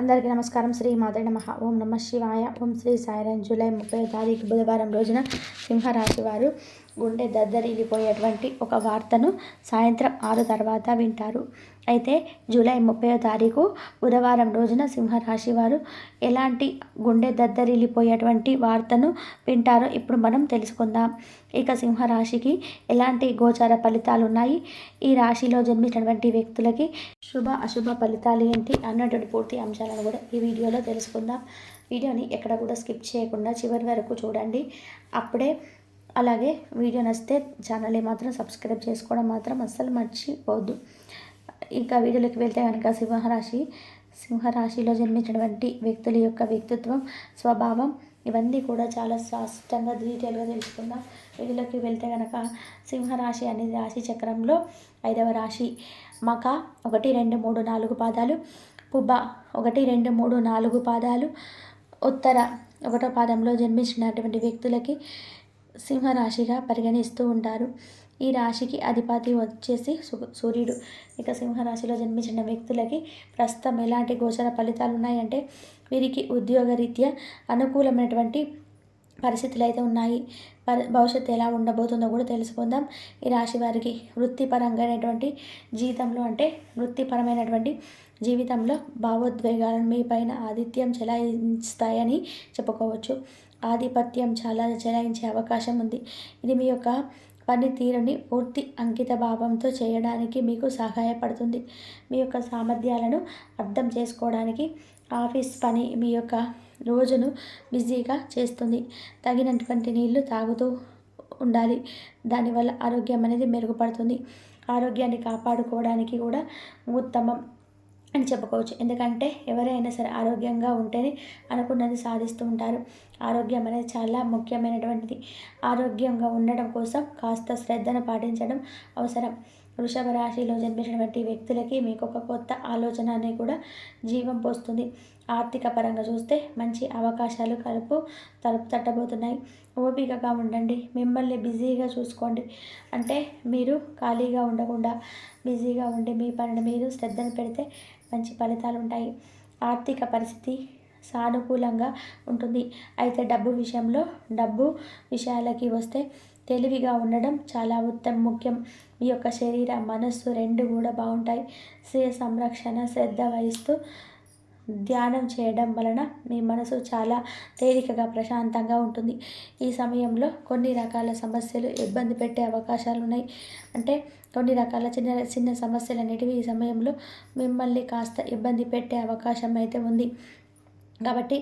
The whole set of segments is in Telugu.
అందరికీ నమస్కారం. శ్రీ మాతే నమ. ఓం నమ శివాయ. ఓం శ్రీ సాయిరాం. జూలై ముప్పై తారీఖు బుధవారం రోజున సింహరాశి వారు గుండె దద్దరిల్లిపోయేటువంటి ఒక వార్తను సాయంత్రం ఆరు తర్వాత వింటారు. అయితే జూలై ముప్పై తారీఖు బుధవారం రోజున సింహరాశి వారు ఎలాంటి గుండె దద్దరిల్లిపోయేటువంటి వార్తను వింటారో ఇప్పుడు మనం తెలుసుకుందాం. ఇక సింహరాశికి ఎలాంటి గోచార ఫలితాలు ఉన్నాయి ఈ రాశిలో జన్మించినటువంటి వ్యక్తులకి శుభ అశుభ ఫలితాలు ఏంటి? అన్నటువంటి పూర్తి అంశాలను కూడా ఈ వీడియోలో తెలుసుకుందాం. వీడియోని ఎక్కడ కూడా స్కిప్ చేయకుండా చివరి వరకు చూడండి. అప్పుడే అలాగే వీడియో నచ్చితే ఛానల్ని మాత్రం సబ్స్క్రైబ్ చేసుకోవడం మాత్రం అస్సలు మర్చిపోవద్దు. ఇంకా వీడియోలోకి వెళ్తే కనుక సింహరాశి సింహరాశిలో జన్మించినటువంటి వ్యక్తుల యొక్క వ్యక్తిత్వం స్వభావం ఇవన్నీ కూడా చాలా స్పష్టంగా డీటెయిల్గా తెలుసుకుందాం. వీటిలోకి వెళ్తే కనుక సింహరాశి అనేది రాశి చక్రంలో ఐదవ రాశి. మక ఒకటి రెండు మూడు నాలుగు పాదాలు. పుబ్బ ఒకటి రెండు మూడు నాలుగు పాదాలు. ఉత్తర ఒకటో పాదంలో జన్మించినటువంటి వ్యక్తులకి సింహరాశిగా పరిగణిస్తూ ఉంటారు. ఈ రాశికి అధిపతి వచ్చేసి సూర్యుడు. ఇక సింహరాశిలో జన్మించిన వ్యక్తులకి ప్రస్తుతం ఎలాంటి గోచర ఫలితాలు ఉన్నాయంటే వీరికి ఉద్యోగరీత్యా అనుకూలమైనటువంటి పరిస్థితులు అయితే ఉన్నాయి భవిష్యత్తు ఎలా ఉండబోతుందో కూడా తెలుసుకుందాం. ఈ రాశి వారికి వృత్తిపరంగానటువంటి జీవితంలో అంటే వృత్తిపరమైనటువంటి జీవితంలో భావోద్వేగాలను మీ పైన ఆదిత్యం చెలాయిస్తాయని చెప్పుకోవచ్చు. ఆధిపత్యం చాలా చెలాయించే అవకాశం ఉంది. ఇది మీ యొక్క పనితీరుని పూర్తి అంకిత భావంతో చేయడానికి మీకు సహాయపడుతుంది. మీ యొక్క సామర్థ్యాలను అర్థం చేసుకోవడానికి ఆఫీస్ పని మీ యొక్క రోజును బిజీగా చేస్తుంది. తగినటువంటి నీళ్ళు తాగుతూ ఉండాలి. దానివల్ల ఆరోగ్యం అనేది మెరుగుపడుతుంది. ఆరోగ్యాన్ని కాపాడుకోవడానికి కూడా ఉత్తమం. అని చెప్పుకోవచ్చు. ఎందుకంటే ఎవరైనా సరే ఆరోగ్యంగా ఉంటేనే అనుకున్నది సాధిస్తూ ఉంటారు. ఆరోగ్యం అనేది చాలా ముఖ్యమైనటువంటిది. ఆరోగ్యంగా ఉండడం కోసం కాస్త శ్రద్ధను పాటించడం అవసరం. వృషభ రాశిలో జన్మించినటువంటి వ్యక్తులకి మీకు ఒక కొత్త ఆలోచన అనేది కూడా జీవం పోస్తుంది. ఆర్థిక పరంగా చూస్తే మంచి అవకాశాలు కలుపు తలుపు తట్టబోతున్నాయి. ఓపికగా ఉండండి. మిమ్మల్ని బిజీగా చూసుకోండి. అంటే మీరు ఖాళీగా ఉండకుండా బిజీగా ఉండి మీ పనిని మీరు శ్రద్ధను పెడితే మంచి ఫలితాలు ఉంటాయి. ఆర్థిక పరిస్థితి సానుకూలంగా ఉంటుంది. అయితే డబ్బు విషయంలో డబ్బు విషయాలకి వస్తే తెలివిగా ఉండడం చాలా ఉత్తమ ముఖ్యం. మీ యొక్క శరీర మనస్సు రెండు కూడా బాగుంటాయి. స్వీయ సంరక్షణ శ్రద్ధ వహిస్తూ ధ్యానం చేయడం వలన మీ మనసు చాలా తేలికగా ప్రశాంతంగా ఉంటుంది. ఈ సమయంలో కొన్ని రకాల సమస్యలు ఇబ్బంది పెట్టే అవకాశాలు ఉన్నాయి. అంటే కొన్ని రకాల చిన్న చిన్న సమస్యలు అనేటివి ఈ సమయంలో మిమ్మల్ని కాస్త ఇబ్బంది పెట్టే అవకాశం అయితే ఉంది. కాబట్టి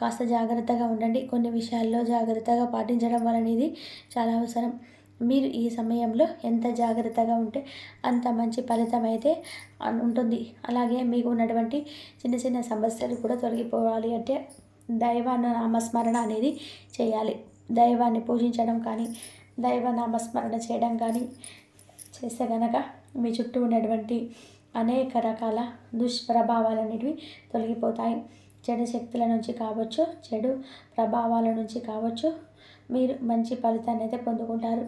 కాస్త జాగ్రత్తగా ఉండండి. కొన్ని విషయాల్లో జాగ్రత్తగా పాటించడం వలన ఇది చాలా అవసరం. మీరు ఈ సమయంలో ఎంత జాగ్రత్తగా ఉంటే అంత మంచి ఫలితం అయితే ఉంటుంది. అలాగే మీకు ఉన్నటువంటి చిన్న చిన్న సమస్యలు కూడా తొలగిపోవాలి అంటే దైవ నామస్మరణ అనేది చేయాలి. దైవాన్ని పూజించడం కానీ దైవ నామస్మరణ చేయడం కానీ చేస్తే కనుక మీ చుట్టూ ఉన్నటువంటి అనేక రకాల దుష్ప్రభావాలు అనేటివి తొలగిపోతాయి. చెడు శక్తుల నుంచి కావచ్చు చెడు ప్రభావాల నుంచి కావచ్చు మీరు మంచి ఫలితాన్ని అయితే పొందుకుంటారు.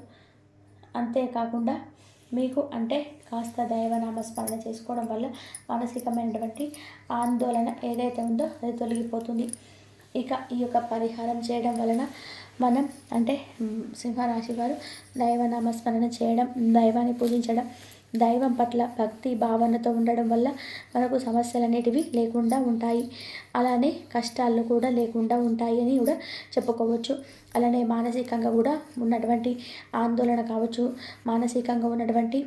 అంతేకాకుండా మీకు అంటే కాస్త దైవనామస్మరణ చేసుకోవడం వల్ల మానసికమైనటువంటి ఆందోళన ఏదైతే ఉందో అది తొలగిపోతుంది. ఇక ఈ యొక్క పరిహారం చేయడం వలన మనం అంటే సింహరాశి వారు దైవనామస్మరణ చేయడం దైవాన్ని పూజించడం దైవం పట్ల భక్తి భావనతో ఉండడం వల్ల మనకు సమస్యలు అనేటివి లేకుండా ఉంటాయి. అలానే కష్టాలు కూడా లేకుండా ఉంటాయి అని కూడా చెప్పుకోవచ్చు. అలానే మానసికంగా కూడా ఉన్నటువంటి ఆందోళన కావచ్చు. మానసికంగా ఉన్నటువంటి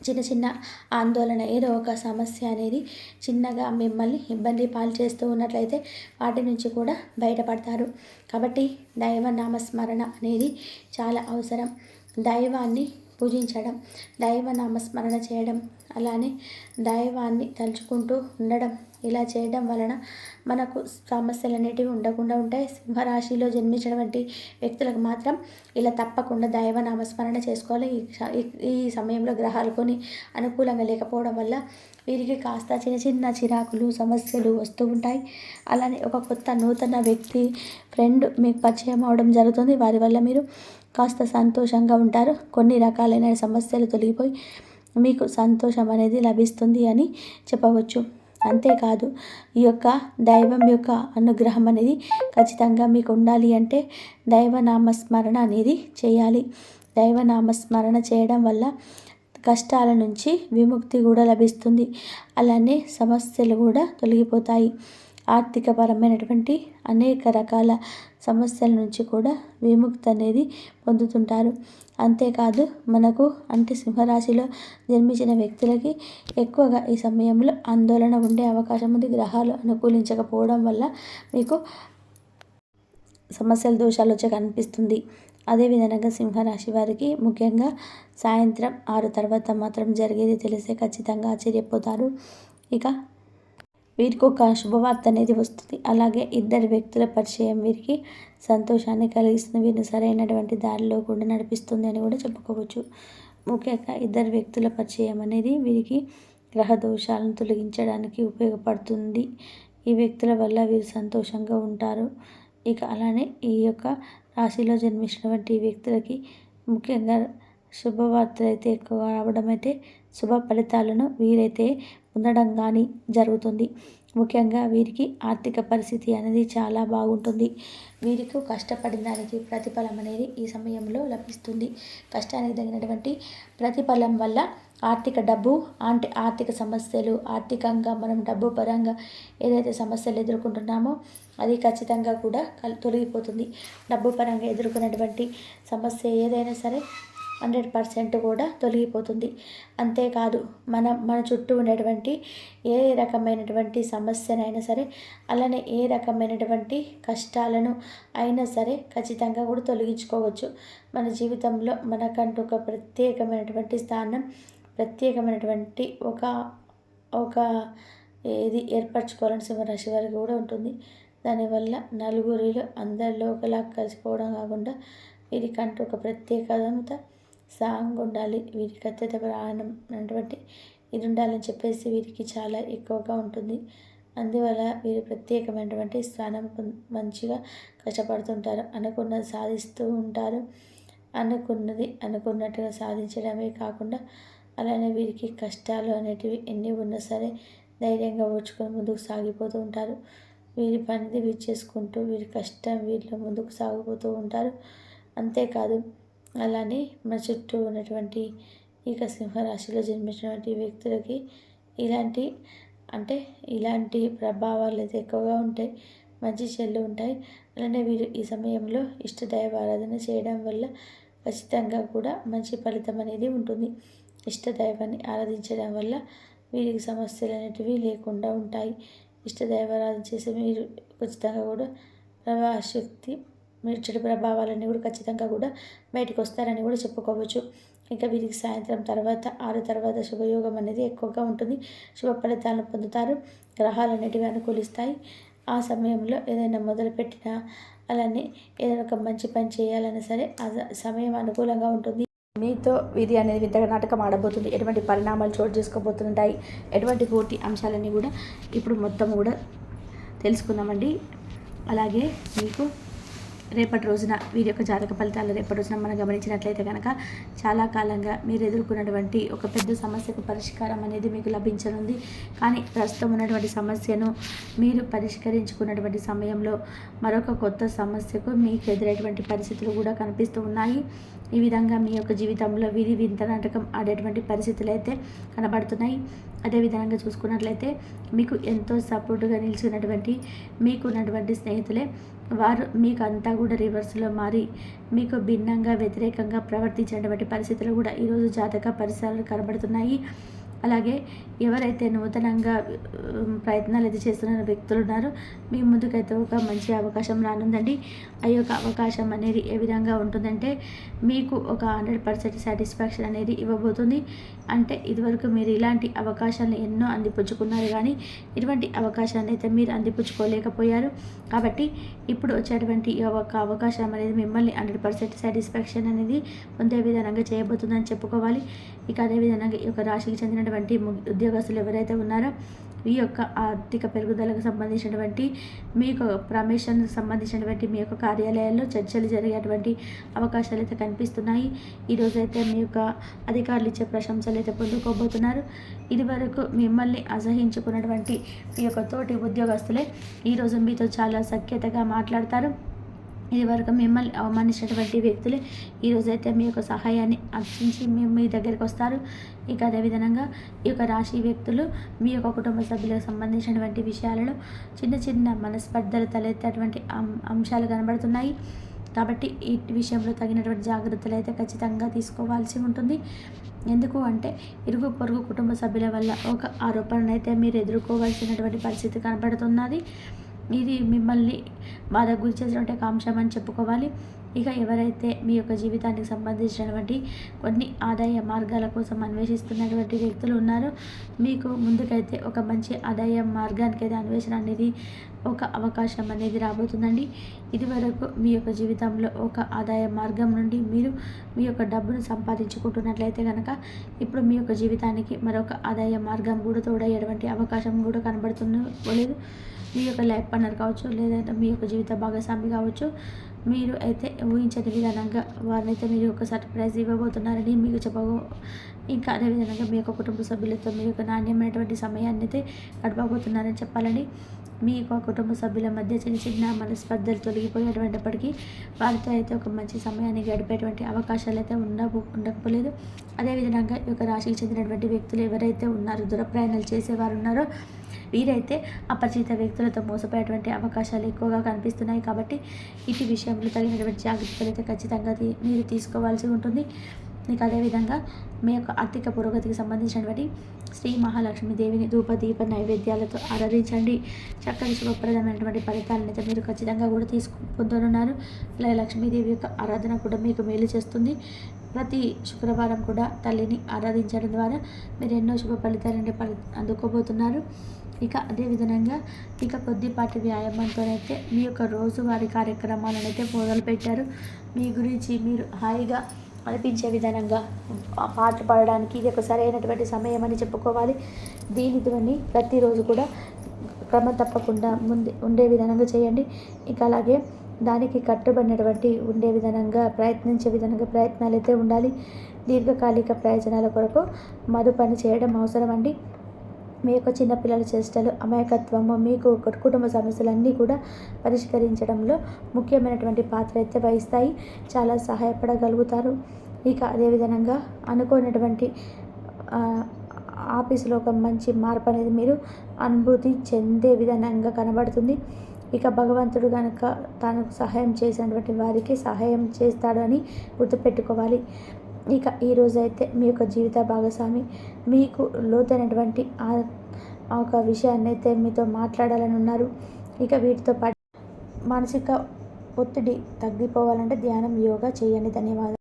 చిన్న చిన్న ఆందోళన ఏదో ఒక సమస్య అనేది చిన్నగా మిమ్మల్ని ఇబ్బంది పాలు చేస్తూ ఉన్నట్లయితే వాటి నుంచి కూడా బయటపడతారు. కాబట్టి దైవ నామస్మరణ అనేది చాలా అవసరం. దైవాన్ని పూజించడం దైవ నామస్మరణ చేయడం అలానే దైవాన్ని తలుచుకుంటూ ఉండడం. ఇలా చేయడం వలన మనకు సమస్యలు అనేటివి ఉండకుండా ఉంటాయి. సింహరాశిలో జన్మించినటువంటి వ్యక్తులకు మాత్రం ఇలా తప్పకుండా దైవ నామస్మరణ చేసుకోవాలి. ఈ సమయంలో గ్రహాలు కొని అనుకూలంగా లేకపోవడం వల్ల వీరికి కాస్త చిన్న చిన్న చిరాకులు సమస్యలు వస్తూ ఉంటాయి. అలానే ఒక కొత్త నూతన వ్యక్తి ఫ్రెండ్ మీకు పరిచయం అవడం జరుగుతుంది. వారి వల్ల మీరు కాస్త సంతోషంగా ఉంటారు. కొన్ని రకాలైన సమస్యలు తొలగిపోయి మీకు సంతోషం అనేది లభిస్తుంది అని చెప్పవచ్చు. అంతేకాదు ఈ యొక్క దైవం యొక్క అనుగ్రహం అనేది ఖచ్చితంగా మీకు ఉండాలి అంటే దైవనామస్మరణ అనేది చేయాలి. దైవనామస్మరణ చేయడం వల్ల కష్టాల నుంచి విముక్తి కూడా లభిస్తుంది. అలానే సమస్యలు కూడా తొలగిపోతాయి. ఆర్థికపరమైనటువంటి అనేక రకాల సమస్యల నుంచి కూడా విముక్తి అనేది పొందుతుంటారు. అంతేకాదు మనకు అంటే సింహరాశిలో జన్మించిన వ్యక్తులకి ఎక్కువగా ఈ సమయంలో ఆందోళన ఉండే అవకాశం ఉంది. గ్రహాలు అనుకూలించకపోవడం వల్ల మీకు సమస్యల దోషాలు వచ్చే కనిపిస్తుంది. అదేవిధంగా సింహరాశి వారికి ముఖ్యంగా సాయంత్రం ఆరు తర్వాత మాత్రం జరిగేది తెలిస్తే ఖచ్చితంగా ఆశ్చర్యపోతారు. ఇక వీరికి ఒక శుభవార్త అనేది వస్తుంది. అలాగే ఇద్దరు వ్యక్తుల పరిచయం వీరికి సంతోషాన్ని కలిగిస్తుంది. వీరిని సరైనటువంటి దారిలో కూడా నడిపిస్తుంది అని కూడా చెప్పుకోవచ్చు. ముఖ్యంగా ఇద్దరు వ్యక్తుల పరిచయం అనేది వీరికి గ్రహ దోషాలను తొలగించడానికి ఉపయోగపడుతుంది. ఈ వ్యక్తుల వల్ల వీరు సంతోషంగా ఉంటారు. ఇక అలానే ఈ యొక్క రాశిలో జన్మించినటువంటి వ్యక్తులకి ముఖ్యంగా శుభవార్తలు అయితే ఎక్కువ రావడం అయితే శుభ ఫలితాలను వీరైతే పొందడం కానీ జరుగుతుంది. ముఖ్యంగా వీరికి ఆర్థిక పరిస్థితి అనేది చాలా బాగుంటుంది. వీరికి కష్టపడిన దానికి ప్రతిఫలం అనేది ఈ సమయంలో లభిస్తుంది. కష్టానికి తగినటువంటి ప్రతిఫలం వల్ల ఆర్థిక డబ్బు అంటే ఆర్థిక సమస్యలు ఆర్థికంగా మనం డబ్బు పరంగా ఏదైతే సమస్యలు ఎదుర్కొంటున్నామో అది ఖచ్చితంగా కూడా తొలగిపోతుంది. డబ్బు పరంగా ఎదుర్కొన్నటువంటి సమస్య ఏదైనా సరే హండ్రెడ్ పర్సెంట్ కూడా తొలగిపోతుంది. అంతేకాదు మనం మన చుట్టూ ఉండేటువంటి ఏ రకమైనటువంటి సమస్యనైనా సరే అలానే ఏ రకమైనటువంటి కష్టాలను అయినా సరే ఖచ్చితంగా కూడా తొలగించుకోవచ్చు. మన జీవితంలో మనకంటూ ఒక ప్రత్యేకమైనటువంటి స్థానం ప్రత్యేకమైనటువంటి ఒక ఒక ఏది ఏర్పరచుకోవాలని సింహరాశి వారికి కూడా ఉంటుంది. దానివల్ల నలుగురిలో అందరిలో ఒకలా కలిసిపోవడం కాకుండా వీరికంటూ ఒక ప్రత్యేకత సాంగ్ ఉండాలి వీరికి అత్యంత ప్రాణం అటువంటి ఇది ఉండాలని చెప్పేసి వీరికి చాలా ఎక్కువగా ఉంటుంది. అందువల్ల వీరు ప్రత్యేకమైనటువంటి స్థానం మంచిగా కష్టపడుతుంటారు అనుకున్నది సాధిస్తూ ఉంటారు. అనుకున్నది అనుకున్నట్టుగా సాధించడమే కాకుండా అలానే వీరికి కష్టాలు అనేటివి ఎన్ని ఉన్నా సరే ధైర్యంగా ఓర్చుకొని ముందుకు సాగిపోతూ ఉంటారు. వీరి పనిది వీరు చేసుకుంటూ వీరి కష్టం వీరిలో ముందుకు సాగిపోతూ ఉంటారు. అంతేకాదు అలానే మన చుట్టూ ఉన్నటువంటి ఇక సింహరాశిలో జన్మించినటువంటి వ్యక్తులకి ఇలాంటి అంటే ఇలాంటి ప్రభావాలు అయితే ఎక్కువగా ఉంటాయి. మంచి చెల్లు ఉంటాయి. అలానే వీరు ఈ సమయంలో ఇష్టదైవ ఆరాధన చేయడం వల్ల ఖచ్చితంగా కూడా మంచి ఫలితం అనేది ఉంటుంది. ఇష్టదైవాన్ని ఆరాధించడం వల్ల వీరికి సమస్యలు అనేటివి లేకుండా ఉంటాయి. ఇష్టదైవారాధన చేసి మీరు ఖచ్చితంగా కూడా ప్రభావ శక్తి మీరు చెడు ప్రభావాలన్నీ కూడా ఖచ్చితంగా కూడా బయటకు వస్తారని కూడా చెప్పుకోవచ్చు. ఇంకా వీరికి సాయంత్రం తర్వాత ఆరు తర్వాత శుభయోగం అనేది ఎక్కువగా ఉంటుంది. శుభ ఫలితాలను పొందుతారు. గ్రహాలు అనేటివి అనుకూలిస్తాయి. ఆ సమయంలో ఏదైనా మొదలుపెట్టినా అలానే ఏదైనా ఒక మంచి పని చేయాలన్నా సరే ఆ సమయం అనుకూలంగా ఉంటుంది. మీతో విధి అనేది వింతగా నాటకం ఆడబోతుంది. ఎటువంటి పరిణామాలు చోటు చేసుకోబోతుంటాయి? ఎటువంటి పోటీ అంశాలన్నీ కూడా ఇప్పుడు మొత్తం కూడా తెలుసుకుందామండి. అలాగే మీకు రేపటి రోజున వీరి యొక్క జాతక ఫలితాలు రేపటి రోజున మనం గమనించినట్లయితే కనుక చాలా కాలంగా మీరు ఎదుర్కొన్నటువంటి ఒక పెద్ద సమస్యకు పరిష్కారం అనేది మీకు లభించనుంది. కానీ ప్రస్తుతం ఉన్నటువంటి సమస్యను మీరు పరిష్కరించుకున్నటువంటి సమయంలో మరొక కొత్త సమస్యకు మీకు ఎదురైనటువంటి పరిస్థితులు కూడా కనిపిస్తూ ఉన్నాయి. ఈ విధంగా మీ యొక్క జీవితంలో విధి వింత నాటకం ఆడేటువంటి పరిస్థితులు అయితే కనబడుతున్నాయి. అదేవిధంగా చూసుకున్నట్లయితే మీకు ఎంతో సపోర్టుగా నిలిచినటువంటి మీకున్నటువంటి స్నేహితులే వారు మీకు అంతా కూడా రివర్స్లో మారి మీకు భిన్నంగా వ్యతిరేకంగా ప్రవర్తించినటువంటి పరిస్థితులు కూడా ఈరోజు జాతక పరిసరాలు కనబడుతున్నాయి. అలాగే ఎవరైతే నూతనంగా ప్రయత్నాలు అయితే చేస్తున్న వ్యక్తులు ఉన్నారో మీ ముందుకైతే ఒక మంచి అవకాశం రానుందండి. ఆ యొక్క అవకాశం అనేది ఏ విధంగా ఉంటుందంటే మీకు ఒక హండ్రెడ్ పర్సెంట్ సాటిస్ఫాక్షన్ అనేది ఇవ్వబోతుంది. అంటే ఇదివరకు మీరు ఇలాంటి అవకాశాలను ఎన్నో అందిపుచ్చుకున్నారు కానీ ఇటువంటి అవకాశాన్ని అయితే మీరు అందిపుచ్చుకోలేకపోయారు. కాబట్టి ఇప్పుడు వచ్చేటువంటి ఒక అవకాశం అనేది మిమ్మల్ని హండ్రెడ్ పర్సెంట్ సాటిస్ఫాక్షన్ అనేది పొందే విధానంగా చేయబోతుందని చెప్పుకోవాలి. ఇక అదేవిధంగా ఈ యొక్క రాశికి చెందినటువంటి ఉద్యోగస్తులు ఎవరైతే ఉన్నారో ఈ యొక్క ఆర్థిక పెరుగుదలకు సంబంధించినటువంటి మీ యొక్క ప్రమేషన్ సంబంధించినటువంటి మీ యొక్క కార్యాలయాల్లో చర్చలు జరిగేటువంటి అవకాశాలు అయితే కనిపిస్తున్నాయి. ఈరోజైతే మీ యొక్క అధికారులు ఇచ్చే ప్రశంసలు అయితే పొందుకోబోతున్నారు. ఇది వరకు మిమ్మల్ని అసహించుకున్నటువంటి మీ యొక్క తోటి ఉద్యోగస్తులే ఈరోజు మీతో చాలా సఖ్యతగా మాట్లాడతారు. ఇదివరకు మిమ్మల్ని అవమానించినటువంటి వ్యక్తులే ఈరోజైతే మీ యొక్క సహాయాన్ని అర్చించి మేము మీ దగ్గరికి వస్తారు. ఇక అదేవిధంగా ఈ యొక్క రాశి వ్యక్తులు మీ యొక్క కుటుంబ సభ్యులకు సంబంధించినటువంటి విషయాలలో చిన్న చిన్న మనస్పర్ధలు తలెత్తేటువంటి అంశాలు కనబడుతున్నాయి. కాబట్టి ఈ విషయంలో తగినటువంటి జాగ్రత్తలు అయితే ఖచ్చితంగా తీసుకోవాల్సి ఉంటుంది. ఎందుకు అంటే ఇరుగు పొరుగు కుటుంబ సభ్యుల వల్ల ఒక ఆరోపణను అయితే మీరు ఎదుర్కోవాల్సినటువంటి పరిస్థితి కనబడుతున్నది. ఇది మిమ్మల్ని బాధ గురి చేసినటువంటి ఒక అంశం అని చెప్పుకోవాలి. ఇక ఎవరైతే మీ యొక్క జీవితానికి సంబంధించినటువంటి కొన్ని ఆదాయ మార్గాల కోసం అన్వేషిస్తున్నటువంటి వ్యక్తులు ఉన్నారో మీకు ముందుకైతే ఒక మంచి ఆదాయ మార్గానికి అయితే అన్వేషణ అనేది ఒక అవకాశం అనేది రాబోతుందండి. ఇదివరకు మీ యొక్క జీవితంలో ఒక ఆదాయ మార్గం నుండి మీరు మీ యొక్క డబ్బును సంపాదించుకుంటున్నట్లయితే కనుక ఇప్పుడు మీ యొక్క జీవితానికి మరొక ఆదాయ మార్గం కూడా తోడయ్యేటువంటి అవకాశం కూడా కనబడుతున్నలేదు మీ యొక్క లైఫ్ పార్ట్నర్ కావచ్చు లేదంటే మీ యొక్క జీవిత భాగస్వామి కావచ్చు మీరు అయితే ఊహించని విధానంగా వారినైతే మీరు ఒక సర్ప్రైజ్ ఇవ్వబోతున్నారని మీకు చెప్పబో ఇంకా అదేవిధంగా మీ యొక్క కుటుంబ సభ్యులతో మీ యొక్క నాణ్యమైనటువంటి సమయాన్ని అయితే గడపబోతున్నారని చెప్పాలని మీ యొక్క కుటుంబ సభ్యుల మధ్య చిన్న చిన్న మనస్పర్ధలు తొలగిపోయేటువంటిప్పటికీ వారితో అయితే ఒక మంచి సమయాన్ని గడిపేటువంటి అవకాశాలు అయితే ఉండబో ఉండకపోలేదు. అదేవిధంగా ఈ యొక్క రాశికి చెందినటువంటి వ్యక్తులు ఎవరైతే ఉన్నారో దూర ప్రయాణాలు చేసేవారు ఉన్నారో వీరైతే అపరిచిత వ్యక్తులతో మోసపోయేటువంటి అవకాశాలు ఎక్కువగా కనిపిస్తున్నాయి కాబట్టి ఇటు విషయంలో తగినటువంటి జాగ్రత్తలు అయితే ఖచ్చితంగా మీరు తీసుకోవాల్సి ఉంటుంది. మీకు అదేవిధంగా మీ యొక్క ఆర్థిక పురోగతికి సంబంధించినటువంటి శ్రీ మహాలక్ష్మి దేవిని ధూప దీప నైవేద్యాలతో ఆరాధించండి. చక్కటి శుభప్రదమైనటువంటి ఫలితాలను అయితే మీరు ఖచ్చితంగా కూడా తీసుకుంటున్నారు అలాగే లక్ష్మీదేవి యొక్క ఆరాధన కూడా మీకు మేలు చేస్తుంది. ప్రతి శుక్రవారం కూడా తల్లిని ఆరాధించడం ద్వారా మీరు ఎన్నో శుభ ఫలితాలని అందుకోబోతున్నారు. ఇక అదేవిధంగా ఇక కొద్దిపాటి వ్యాయామంతోనైతే మీ యొక్క రోజువారీ కార్యక్రమాలను అయితే మొదలుపెట్టారు. మీ గురించి మీరు హాయిగా అనిపించే విధానంగా పాట పాడడానికి ఇది ఒక సరైనటువంటి సమయం అని చెప్పుకోవాలి దీనితోని ప్రతిరోజు కూడా క్రమం తప్పకుండా ముందే ఉండే విధానంగా చేయండి. ఇక అలాగే దానికి కట్టుబడినటువంటి ఉండే విధానంగా ప్రయత్నించే విధంగా ప్రయత్నాలు అయితే ఉండాలి. దీర్ఘకాలిక ప్రయోజనాల కొరకు మరో పని చేయడం అవసరం అండి మీ యొక్క చిన్నపిల్లల చేష్టలు అమాయకత్వము మీకు కుటుంబ సమస్యలన్నీ కూడా పరిష్కరించడంలో ముఖ్యమైనటువంటి పాత్ర అయితే వహిస్తాయి. చాలా సహాయపడగలుగుతారు. ఇక అదేవిధంగా అనుకోనటువంటి ఆఫీసులో ఒక మంచి మార్పు అనేది మీరు అనుభూతి చెందే విధానంగా కనబడుతుంది. ఇక భగవంతుడు కనుక తనకు సహాయం చేసినటువంటి వారికి సహాయం చేస్తాడని గుర్తుపెట్టుకోవాలి. ఇక ఈరోజు అయితే మీ యొక్క జీవిత భాగస్వామి మీకు లోతైనటువంటి ఆ ఒక విషయాన్ని అయితే మీతో మాట్లాడాలని ఉన్నారు. ఇక వీటితో పాటు మానసిక ఒత్తిడి తగ్గిపోవాలంటే ధ్యానం యోగా చేయండి. ధన్యవాదాలు.